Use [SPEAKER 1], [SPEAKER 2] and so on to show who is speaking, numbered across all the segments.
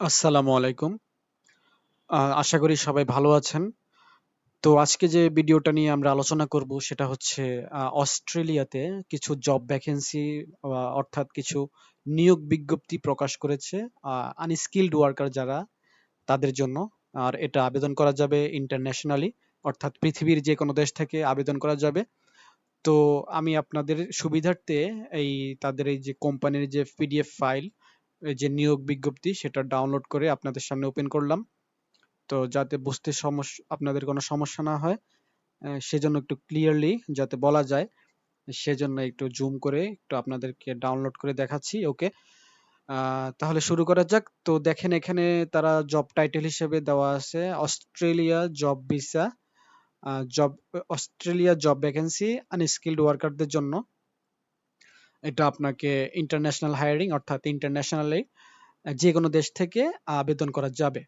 [SPEAKER 1] আসসালামু আলাইকুম। আশা করি সবাই ভালো আছেন। তো আজকে যে ভিডিওটা নিয়ে আমরা আলোচনা করব সেটা হচ্ছে অস্ট্রেলিয়াতে কিছু জব ভ্যাকেন্সি অর্থাৎ কিছু নিয়োগ বিজ্ঞপ্তি প্রকাশ করেছে আনস্কিলড ওয়ার্কার যারা, তাদের জন্য। আর এটা আবেদন করা যাবে ইন্টারন্যাশনালি অর্থাৎ পৃথিবীর যে কোনো দেশ থেকে আবেদন করা যাবে। তো আমি আপনাদের সুবিধার্থে এই, তাদের এই যে কোম্পানির যে পিডিএফ ফাইল যে নিয়োগ বিজ্ঞপ্তি, সেটা ডাউনলোড করে আপনাদের সামনে ওপেন করলাম। তো যাতে বুঝতে সমস্যা আপনাদের কোনো সমস্যা না হয় সেজন্য একটু ক্লিয়ারলি যাতে বলা যায়, সেজন্য একটু জুম করে একটু আপনাদেরকে ডাউনলোড করে দেখাচ্ছি। ওকে। তাহলে শুরু করা যাক। তো দেখেন, এখানে তারা জব টাইটেল হিসেবে দেওয়া আছে Australia job visa job Australia job vacancy unskilled ওয়ার্কারদের জন্য। এটা আপনাকে ইন্টারন্যাশনাল হায়ারিং অর্থাৎ ইন্টারন্যাশনালি আ যেকোনো দেশ থেকে আবেদন করা যাবে।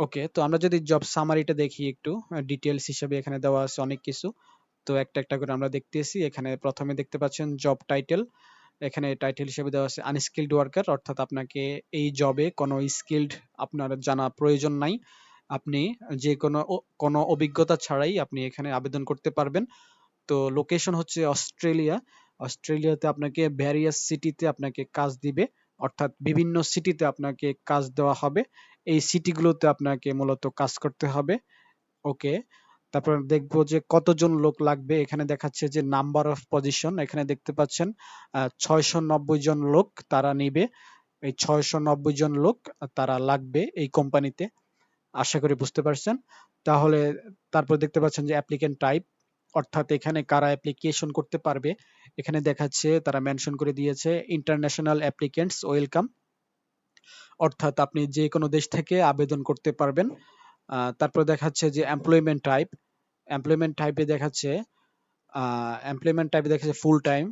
[SPEAKER 1] ওকে, তো আমরা যদি জব সামারিটা দেখি একটু আ ডিটেইলস হিসেবে এখানে দেওয়া আছে অনেক কিছু। তো একটা, একটা করে আমরা দেখতেছি। এখানে ১ম এ দেখতে পাচ্ছেন জব টাইটেল। এখানে টাইটেল হিসেবে দেওয়া আছে আনস্কিলড ওয়ার্কার অর্থাৎ আপনাকে এই জবে কোনো স্কিলড আপনার জানা প্রয়োজন নাই। আপনি যেকোনো ও কোনো অভিজ্ঞতা ছাড়াই আপনি এখানে আবেদন করতে পারবেন। তো লোকেশন হচ্ছে অস্ট্রেলিয়া। অস্ট্রেলিয়াতে আপনাকে ভ্যারিয়াস সিটিতে আপনাকে কাজ দিবে। অর্থাৎ বিভিন্ন সিটিতে আপনাকে কাজ দেওয়া হবে। এই সিটিগুলোতে আপনাকে মূলত কাজ করতে হবে। ওকে। তারপর দেখব যে কতজন লোক লাগবে। এখানে দেখাচ্ছে যে নাম্বার অফ পজিশন এখানে দেখতে পাচ্ছেন ৬৯০ জন লোক তারা নিবে। এই ৬৯০ জন লোক তারা লাগবে এই কোম্পানিতে। আশা করি বুঝতে পারছেন। তাহলে, তারপর দেখতে পাচ্ছেন যে অ্যাপ্লিকেন্ট টাইপ অর্থাৎ এখানে কারা অ্যাপ্লিকেশন করতে পারবে। এখানে দেখাচ্ছে তারা মেনশন করে দিয়েছে ইন্টারন্যাশনাল অ্যাপ্লিক্যান্টস ওয়েলকাম। অর্থাৎ আপনি যেকোনো দেশ থেকে আবেদন করতে পারবেন। তারপর দেখাচ্ছে যে এমপ্লয়মেন্ট টাইপ, এমপ্লয়মেন্ট টাইপে দেখাচ্ছে এমপ্লয়মেন্ট টাইপে দেখাচ্ছে full time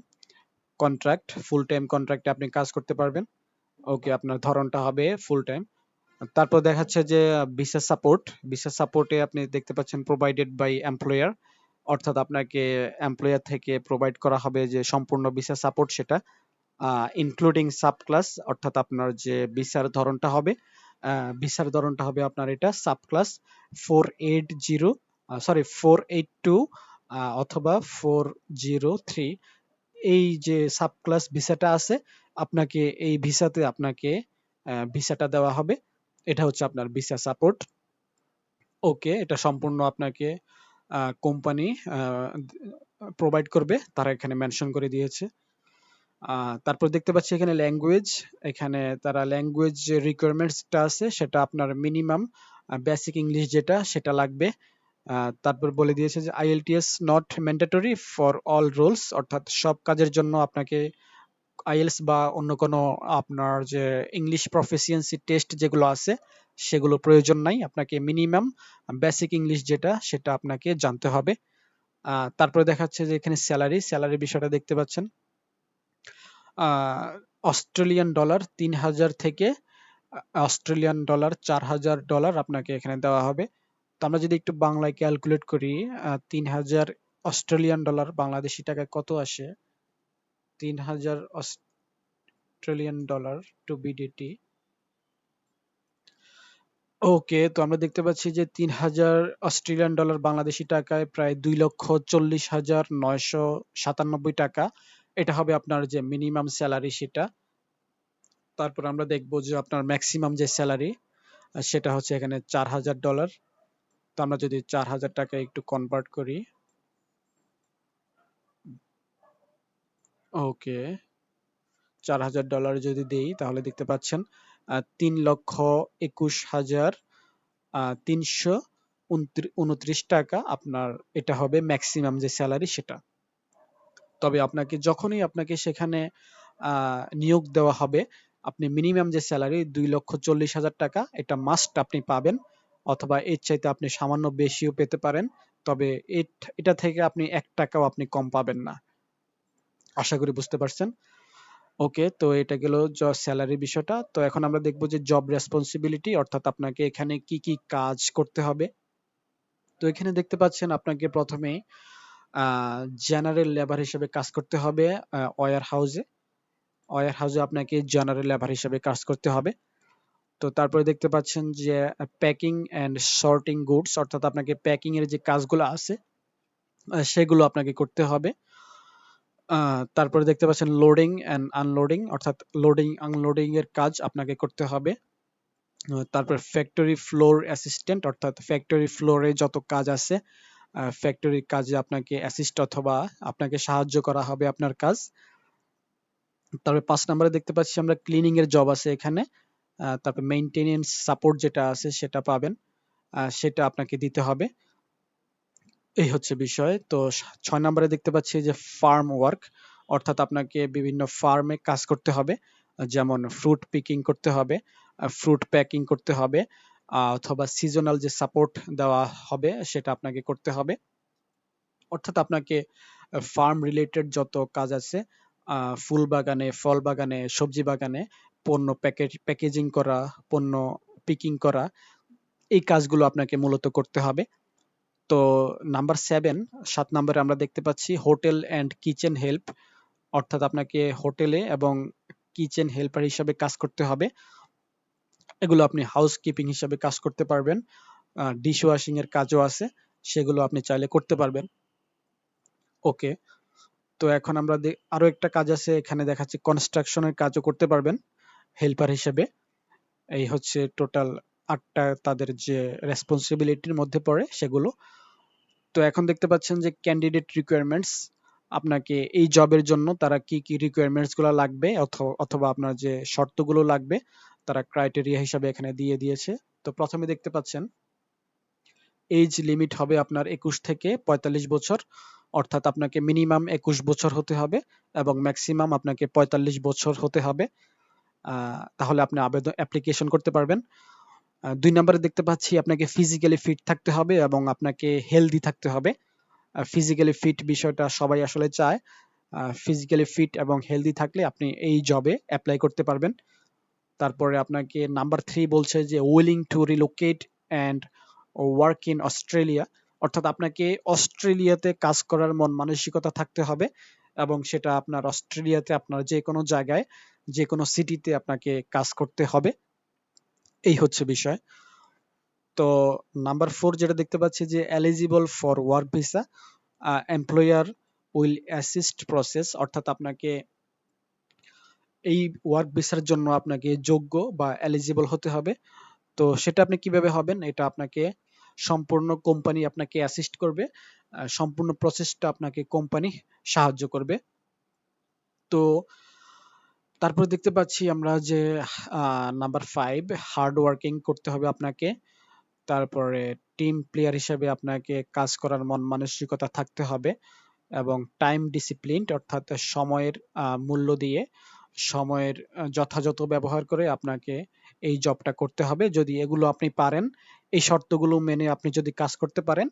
[SPEAKER 1] contract, full time কন্ট্রাক্টে আপনি কাজ করতে পারবেন। ওকে, আপনার ধরনটা হবে ফুল টাইম। তারপর দেখাচ্ছে যে ভিসা সাপোর্ট, ভিসা সাপোর্টে আপনি দেখতে পাচ্ছেন প্রোভাইডেড বাই এমপ্লয়ার অর্থাৎ আপনাকে এমপ্লয়ার থেকে প্রোভাইড করা হবে যে সম্পূর্ণ ভিসা সাপোর্ট সেটা। ইনক্লুডিং সাব ক্লাস অর্থাৎ আপনার যে ভিসার ধরনটা হবে ভিসার ধরনটা হবে আপনার এটা subclass 480 uh sorry 482 uh অথবা 403 এই যে সাব ক্লাস ভিসাটা আছে আপনাকে এই ভিসাতে আপনাকে ভিসাটা দেওয়া হবে। এটা হচ্ছে আপনার ভিসা সাপোর্ট। ওকে, এটা সম্পূর্ণ আপনাকে কোম্পানি প্রোভাইড করবে। তারা এখানে মেনশন করে দিয়েছে। তারপর দেখতে পাচ্ছি এখানে ল্যাঙ্গুয়েজ। এখানে তারা ল্যাঙ্গুয়েজ যে রিকোয়ারমেন্টস টা আছে, সেটা আপনার মিনিমাম বেসিক ইংলিশ যেটা, সেটা লাগবে। তারপর বলে দিয়েছে যে IELTS not mandatory for all roles অর্থাৎ সব কাজের জন্য আপনাকে IELTS বা অন্য কোনো আপনার যে ইংলিশ প্রফিসিয়েন্সি টেস্ট যেগুলো আছে সেগুলো প্রয়োজন নাই। আপনাকে মিনিমাম বেসিক ইংলিশ যেটা, সেটা আপনাকে জানতে হবে। তারপরে দেখাচ্ছে যে এখানে স্যালারি সেলারি বিষয়টা দেখতে পাচ্ছেন। অস্ট্রেলিয়ান ডলার ৩০০০ থেকে অস্ট্রেলিয়ান ডলার ৪০০০ ডলার আপনাকে এখানে দেওয়া হবে। তো আমরা যদি একটু বাংলায় ক্যালকুলেট করি তিন হাজার অস্ট্রেলিয়ান ডলার বাংলাদেশি টাকায় কত আসে? ৩০০০ Australian dollar to BDT okay, তো আমরা দেখতে পাচ্ছি যে ৩০০০ অস্ট্রেলিয়ান ডলার বাংলাদেশী টাকায় প্রায় ২,৪০,৯৯৭ টাকা। এটা হবে আপনার যে মিনিমাম সেলারি সেটা। তারপর আমরা দেখব যে আপনার ম্যাক্সিমাম যে সেলারি আ সেটা হচ্ছে এখানে ৪০০০ ডলার। তো আমরা যদি ৪০০০ টাকায় একটু কনভার্ট করি ওকে। ৪০০০ ডলার যদি দেই তাহলে দেখতে পাচ্ছেন আ ৩,২১,হাজার আ ৩২৯ টাকা আপনার এটা হবে ম্যাক্সিমাম যে সেলারি সেটা। তবে আপনাকে যখনই আপনাকে সেখানে নিয়োগ দেওয়া হবে, আপনি মিনিমাম যে স্যালারি দুই লক্ষ চল্লিশ হাজার টাকা এটা মাস্ট আপনি পাবেন। অথবা এর চাইতে আপনি সামান্য বেশিও পেতে পারেন। তবে এটা থেকে আপনি এক টাকাও আপনি কম পাবেন না। আশা করি বুঝতে পারছেন। ওকে, তো এটা গেল জ সেলারি বিষয়টা। তো এখন আমরা দেখব যে জব রেসপন্সিবিলিটি অর্থাৎ আপনাকে এখানে কি, কি কাজ করতে হবে। তো এখানে দেখতে পাচ্ছেন আপনাকে ১ম এ আ জেনারেল লেবার হিসেবে কাজ করতে হবে আ ওয়্যার হাউসে। ওয়্যার হাউসে আপনাকে জেনারেল লেবার হিসেবে কাজ করতে হবে। তো তারপরে দেখতে পাচ্ছেন যে প্যাকিং অ্যান্ড শর্টিং গুডস অর্থাৎ আপনাকে প্যাকিং এর যে কাজগুলো আছে সেগুলো আপনাকে করতে হবে তারপরে দেখতে পাচ্ছেন লোডিং অ্যান্ড আনলোডিং অর্থাৎ লোডিং আনলোডিং এর কাজ আপনাকে করতে হবে। তারপর ফ্যাক্টরি ফ্লোর অ্যাসিস্ট্যান্ট অর্থাৎ ফ্যাক্টরি ফ্লোরে যত কাজ আছে ফ্যাক্টরি কাজে আপনাকে অ্যাসিস্ট অথবা আপনাকে সাহায্য করা হবে আপনার কাজ। তারপরে পাঁচ নম্বরে দেখতে পাচ্ছি আমরা ক্লিনিং এর জব আছে এখানে। তারপর মেইনটেনেন্স সাপোর্ট যেটা আছে সেটা পাবেন। সেটা আপনাকে দিতে হবে। এই হচ্ছে বিষয়। তো ছয় নম্বরে দেখতে পাচ্ছি যে ফার্ম ওয়ার্ক অর্থাৎ আপনাকে বিভিন্ন ফার্মে কাজ করতে হবে। যেমন ফ্রুট পিকিং করতে হবে ফ্রুট প্যাকিং করতে হবে অথবা সিজনাল যে সাপোর্ট দেওয়া হবে, সেটা আপনাকে করতে হবে। অর্থাৎ আপনাকে ফার্ম রিলেটেড যত কাজ আছে ফুল বাগানে, ফল বাগানে, সবজি বাগানে, পণ্য প্যাকেজ প্যাকেজিং করা, পণ্য পিকিং করা, এই কাজগুলো আপনাকে মূলত করতে হবে। তো নাম্বার সেভেন সাত নম্বরে আমরা দেখতে পাচ্ছি হোটেল অ্যান্ড কিচেন হেল্প। অর্থাৎ আপনাকে হোটেলে এবং কিচেন হেল্পার হিসাবে কাজ করতে হবে। এগুলো আপনি হাউস কিপিং হিসাবে কাজ করতে পারবেন। ডিশ ওয়াশিং এর কাজও আছে, সেগুলো আপনি চাইলে করতে পারবেন। ওকে, তো এখন আমরা আরও একটা কাজ আছে, এখানে দেখাচ্ছি কনস্ট্রাকশনের কাজও করতে পারবেন হেল্পার হিসেবে। এই হচ্ছে টোটাল আটটা তাদের যে রেসপন্সিবিলিটির মধ্যে পড়ে সেগুলো। তো এখন দেখতে পাচ্ছেন যে ক্যান্ডিডেট রিকোয়ারমেন্টস আপনাকে এই জবের জন্য তারা কি কি রিকোয়ারমেন্টসগুলো লাগবে অথবা আপনার যে শর্তগুলো লাগবে, তারা ক্রাইটেরিয়া হিসাবে এখানে দিয়ে দিয়েছে। তো প্রথমে দেখতে পাচ্ছেন এজ লিমিট হবে আপনার একুশ থেকে পঁয়তাল্লিশ বছর, অর্থাৎ আপনাকে মিনিমাম একুশ বছর হতে হবে এবং ম্যাক্সিমাম আপনাকে পঁয়তাল্লিশ বছর হতে হবে। তাহলে আপনি আবেদন অ্যাপ্লিকেশন করতে পারবেন। দুই নম্বরে দেখতে পাচ্ছি আপনাকে ফিজিক্যালি ফিট থাকতে হবে এবং আপনাকে হেলদি থাকতে হবে। ফিজিক্যালি ফিট বিষয়টা সবাই আসলে চায়। ফিজিক্যালি ফিট এবং হেলদি থাকলে আপনি এই জবে অ্যাপ্লাই করতে পারবেন। তারপরে আপনাকে নাম্বার থ্রি বলছে যে willing to relocate and work in Australia অর্থাৎ আপনাকে অস্ট্রেলিয়াতে কাজ করার মন মানসিকতা থাকতে হবে এবং সেটা আপনার অস্ট্রেলিয়াতে আপনার যে কোনো জায়গায় যে কোনো সিটিতে আপনাকে কাজ করতে হবে। এই হচ্ছে বিষয়। তো নাম্বার ফোর যেটা দেখতে পাচ্ছি যে eligible for work visa employer will assist process অর্থাৎ আপনাকে এই ওয়ার্ক ভিসার জন্য আপনাকে যোগ্য বা এলিজিবল হতে হবে। তো সেটা আপনি কীভাবে হবেন? এটা আপনাকে সম্পূর্ণ কোম্পানি আপনাকে অ্যাসিস্ট করবে সম্পূর্ণ প্রসেসটা আপনাকে কোম্পানি সাহায্য করবে। তো তারপরে দেখতে পাচ্ছি আমরা যে নাম্বার ফাইভ হার্ড ওয়ার্কিং করতে হবে আপনাকে। তারপরে টিম প্লেয়ার হিসেবে আপনাকে কাজ করার মন মানসিকতা থাকতে হবে এবং টাইম ডিসিপ্লিন অর্থাৎ সময়ের মূল্য দিয়ে সময়ের যথাযথ ব্যবহার করে আপনাকে এই জবটা করতে হবে। যদি এগুলো আপনি পারেন, এই শর্তগুলো মেনে আপনি যদি কাজ করতে পারেন,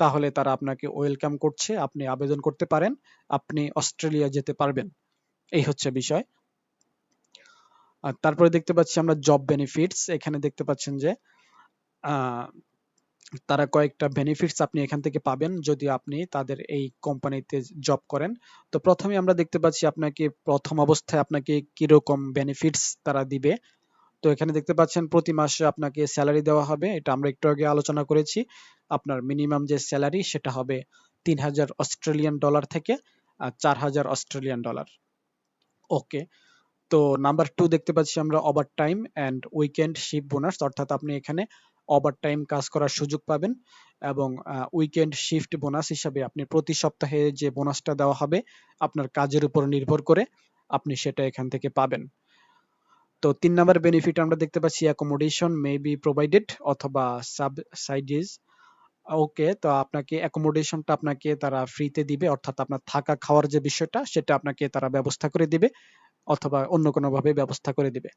[SPEAKER 1] তাহলে তারা আপনাকে ওয়েলকাম করছে, আপনি আবেদন করতে পারেন, আপনি অস্ট্রেলিয়া যেতে পারবেন। এই হচ্ছে বিষয়। আর তারপরে দেখতে পাচ্ছি আমরা জব বেনিফিটস এখানে দেখতে পাচ্ছেন যে তারা কয়েকটা বেনিফিটস আপনি এখান থেকে পাবেন যদি আপনি তাদের এই কোম্পানিতে জব করেন। তো প্রথমে আমরা দেখতে পাচ্ছি আপনাকে প্রথম অবস্থায় আপনাকে কীরকম বেনিফিটস তারা দিবে। তো এখানে দেখতে পাচ্ছেন প্রতি মাসে আপনাকে স্যালারি দেওয়া হবে। এটা আমরা একটু আগে আলোচনা করেছি। আপনার মিনিমাম যে স্যালারি সেটা হবে তিন হাজার অস্ট্রেলিয়ান ডলার থেকে চার হাজার অস্ট্রেলিয়ান ডলার। ওকে তো নাম্বার টু দেখতে পাচ্ছি আমরা overtime and weekend shift bonus অর্থাৎ আপনি এখানে ওভার টাইম কাজ করার সুযোগ পাবেন এবং উইকেন্ড শিফট বোনাস হিসাবে আপনি প্রতি সপ্তাহে যে বোনাসটা দেওয়া হবে, আপনার কাজের উপর নির্ভর করে আপনি সেটা এখান থেকে পাবেন। তো তিন নাম্বার বেনিফিট আমরা দেখতে পাচ্ছি অ্যাকোমোডেশন মে বি প্রোভাইডেড অথবা সাবসাইডিজ ওকে তো আপনাকে অ্যাকোমোডেশনটা আপনাকে তারা ফ্রিতে দিবে, অর্থাৎ আপনার থাকা খাওয়ার যে বিষয়টা, সেটা আপনাকে তারা ব্যবস্থা করে দিবে। অথবা অন্য কোনো ভাবে ব্যবস্থা করে দিবে।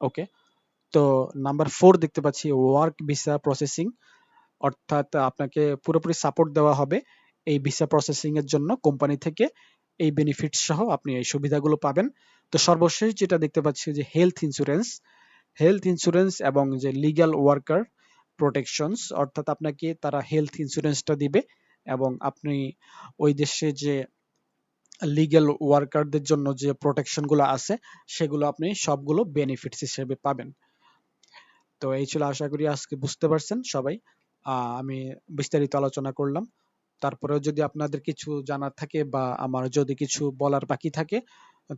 [SPEAKER 1] ওকে তো নাম্বার ফোর দেখতে পাচ্ছি ওয়ার্ক ভিসা প্রসেসিং অর্থাৎ আপনাকে পুরোপুরি সাপোর্ট দেওয়া হবে এই ভিসা প্রসেসিং এর জন্য কোম্পানি থেকে। এই বেনিফিট সহ আপনি এই সুবিধাগুলো পাবেন। তো সর্বশেষ যেটা দেখতে পাচ্ছি যে হেলথ ইন্স্যুরেন্স হেলথ ইন্স্যুরেন্স এবং যে লিগ্যাল ওয়ার্কার প্রোটেকশনস অর্থাৎ আপনাকে তারা হেলথ ইন্স্যুরেন্সটা দিবে এবং আপনি ওই দেশে যে লিগ্যাল ওয়ার্কারদের জন্য যে প্রোটেকশনগুলো আছে, সেগুলো আপনি সবগুলো বেনিফিটস হিসেবে পাবেন। তো এই ছিল আশা করি আজকে বুঝতে পারছেন সবাই। আমি বিস্তারিত আলোচনা করলাম। তারপরেও যদি আপনাদের কিছু জানার থাকে বা আমার যদি কিছু বলার বাকি থাকে,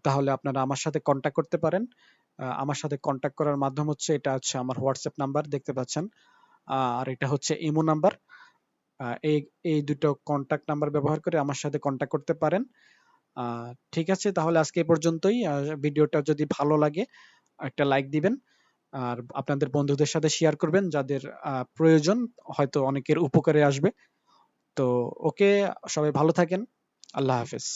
[SPEAKER 1] তাহলে আপনারা আমার সাথে কন্ট্যাক্ট করতে পারেন। আমার সাথে কন্ট্যাক্ট করার মাধ্যম হচ্ছে, এটা হচ্ছে আমার হোয়াটসঅ্যাপ নাম্বার দেখতে পাচ্ছেন। আর এটা হচ্ছে ইমো নাম্বার এই এই দুটো কন্ট্যাক্ট নাম্বার ব্যবহার করে আমার সাথে কন্ট্যাক্ট করতে পারেন। ঠিক আছে, তাহলে আজকে এই পর্যন্তই। ভিডিওটা যদি ভালো লাগে, একটা লাইক দিবেন। আর আপনাদের বন্ধুদের সাথে শেয়ার করবেন, যাদের প্রয়োজন হয়তো অনেকের উপকারে আসবে। তো ওকে সবাই ভালো থাকেন। আল্লাহ হাফেজ।